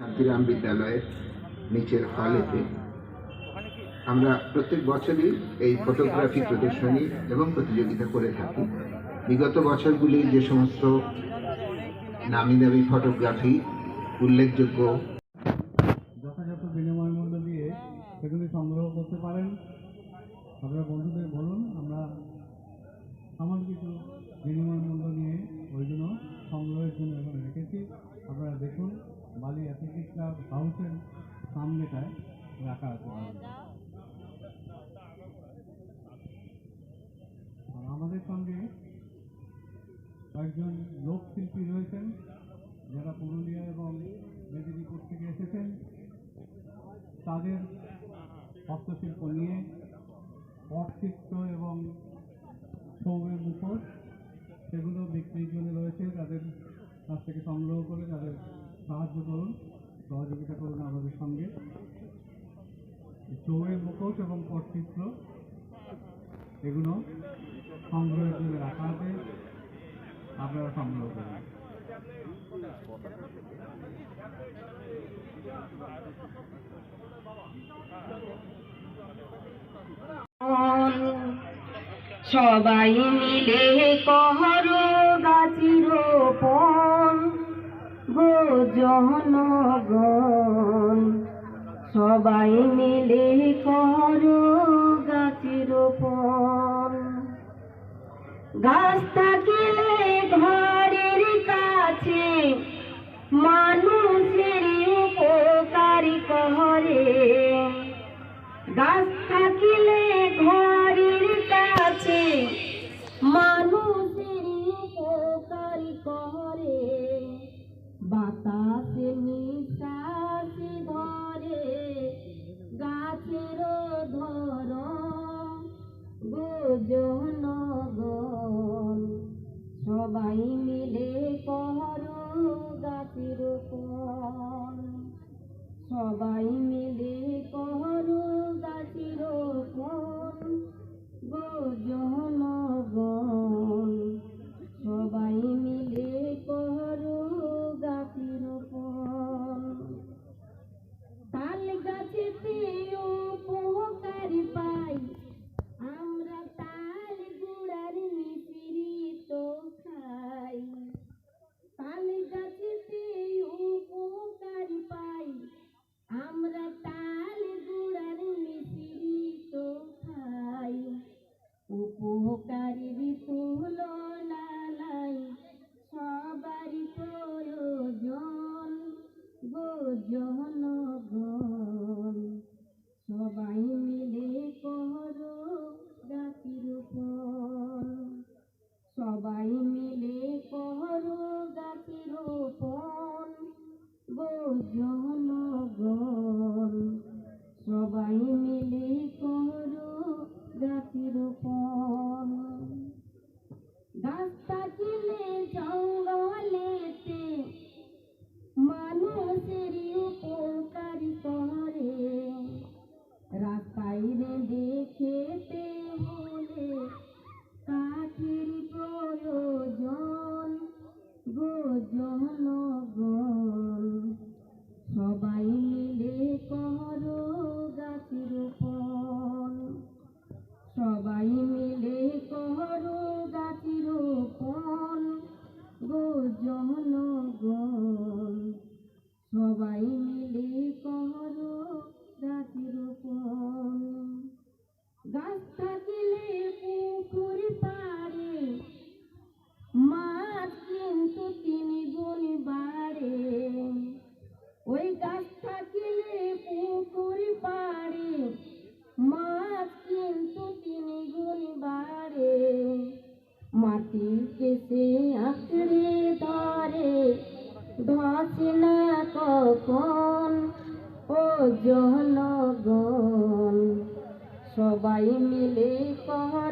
শান্তিরাম বিদ্যালয়ের নিচের হলেতে। আমরা প্রত্যেক বছরই এই ফটোগ্রাফি প্রদর্শনী এবং প্রতিযোগিতা করে থাকি। বিগত বছরগুলি যে সমস্ত নামি দামি ফটোগ্রাফি উল্লেখযোগ্য। যথাযথ বিনিময় মূল্য দিয়ে সেগুলি সংগ্রহ করতে পারেন। আপনারা বন্ধুদের বলুন, আমরা সামান্য কিছু বিনিময় মূল্য নিয়ে ওই জন্য সংগ্রহের জন্য এখানে রেখেছি। আপনারা দেখুন। বালি অ্যাথলেটিক ক্লাব হাউসের সামনেটায় রাখা আছে আর আমাদের সঙ্গে কয়েকজন লোকশিল্পী রয়েছেন, যারা পুরুলিয়া এবং মেদিনীপুর থেকে এসেছেন। তাদের হস্তশিল্প নিয়ে পটচিত্র এবং সৌরের মুখোশ, সেগুলো বিক্রির জন্য রয়েছে। তাদের কাছ থেকে সংগ্রহ করে তাদের সাহায্য করুন, সহযোগিতা করুন আমাদের সঙ্গে। চৌয়ের মুখোশ এবং পটচিত্র, এগুলো সংগ্রহের জন্য রাখা আছে। আপনারা সংগ্রহ করুন। সবাই মিলে কহর গাছির পন গো জনগণ সবাই মিলে কর গাছের গাছ থাকিলে গাছের সবাই মিলে কর সবাই মিলে কর তিনি গুণ বাড়ে ওই গাছ থাকিলে পুকুর পাড়ে, মাছ কিন্তু তিনি গুণ বাড়ে মাটিকে সে আঁকড়ে ধরে, ধসে না কখন, ও জনগণ। সবাই মিলে কর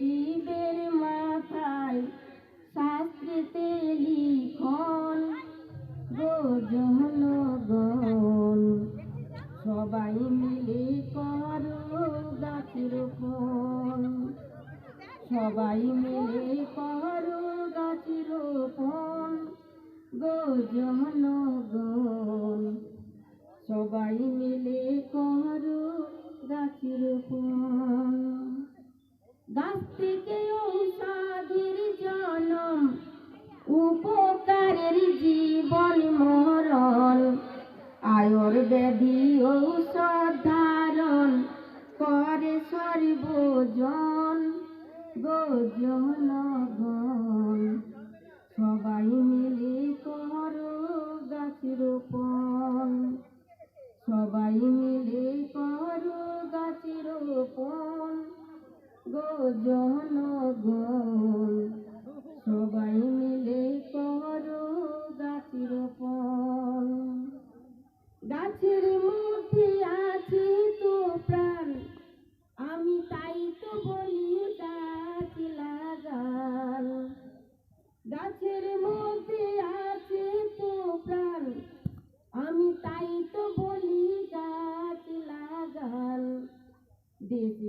শিবের মাথায় শাস্ত্রেতে লিখন গোজন গন সবাই মিলে কর গাছের ফল। সবাই মিলে উপকারের জীবন মরণ আয়ুর্বেদী ঔষধ ধারণ করে সর্বজন গো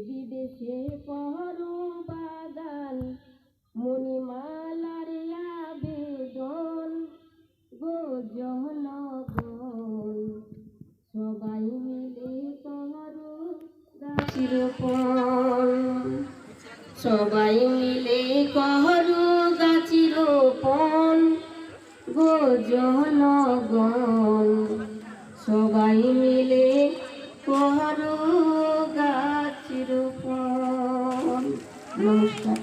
বিদেশে করো বাগান মণিমালার আবেদন, গো জনগণ, সবাই মিলে করো গাছ রোপণ সবাই মিলে করো নমস্কার।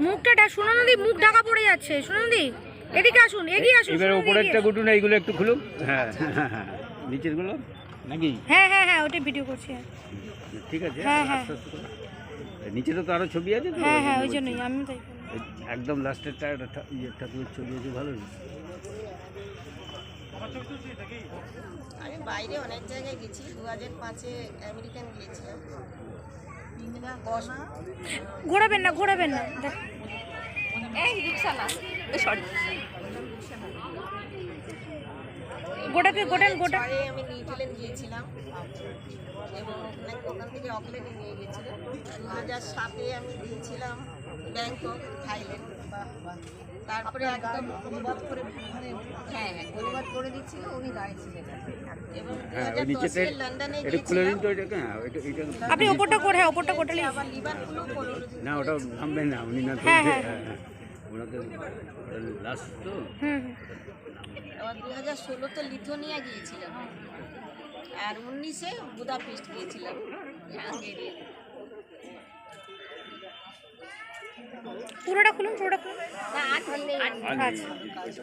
মুখটা ঢা- সোনানদি মুখ ঢাকা পড়ে যাচ্ছে। সোনানদি এদিকে আসুন এগিয়ে আসুন এবার উপরেরটা এগিয়ে গুটুন এইগুলো একটু খুলুন। হ্যাঁ হ্যাঁ হ্যাঁ নিচেরগুলো নাকি? হ্যাঁ হ্যাঁ হ্যাঁ ওটা ভিডিও করছি। ঠিক আছে হ্যাঁ, হ্যাঁ। নিচেরও তো আরও ছবি আছে তো? হ্যাঁ হ্যাঁ ওই জন্যই আমি তাই একদম লাস্টেরটা একটা ইয়ে ঠাকুরের ছবি আছে ভালো আমি বাইরে অনেক জায়গায় গেছি দু হাজার পাঁচে আমেরিকান গিয়েছিলাম। ঘোরাবেন না ঘোরাবেন না দেখ। গোটাকে গোটা আমি নিউজিল্যান্ড গিয়েছিলাম। এবং ওখান থেকে অকল্যান্ডে নিয়ে গেছিলাম দু হাজার সাতে আমি গিয়েছিলাম ব্যাংকক থাইল্যান্ড তারপরে একদম অনুবাদ করে মানে হ্যাঁ হ্যাঁ। অনুবাদ করে দিচ্ছিল উনি দাঁড়িয়েছিলেন এবং দু হ্যাঁ হাজার লন্ডনে গিয়েছিলাম। হ্যাঁ আপনি ওপরটা করে হ্যাঁ ওপরটা কোটালে আবার লিভারপুলও না ওটা না উনি না হ্যাঁ, হ্যাঁ। হ্যাঁ ওনাকে লাস্ট তো হুম হুম। আবার দু হাজার ষোলোতে লিথোনিয়া গিয়েছিলাম। আর উনিশে বুদাপেস্ট গিয়েছিলাম হাঙ্গেরিয়া পুরোটা খুলুন পুরোটা খুলুন। না আট আচ্ছা।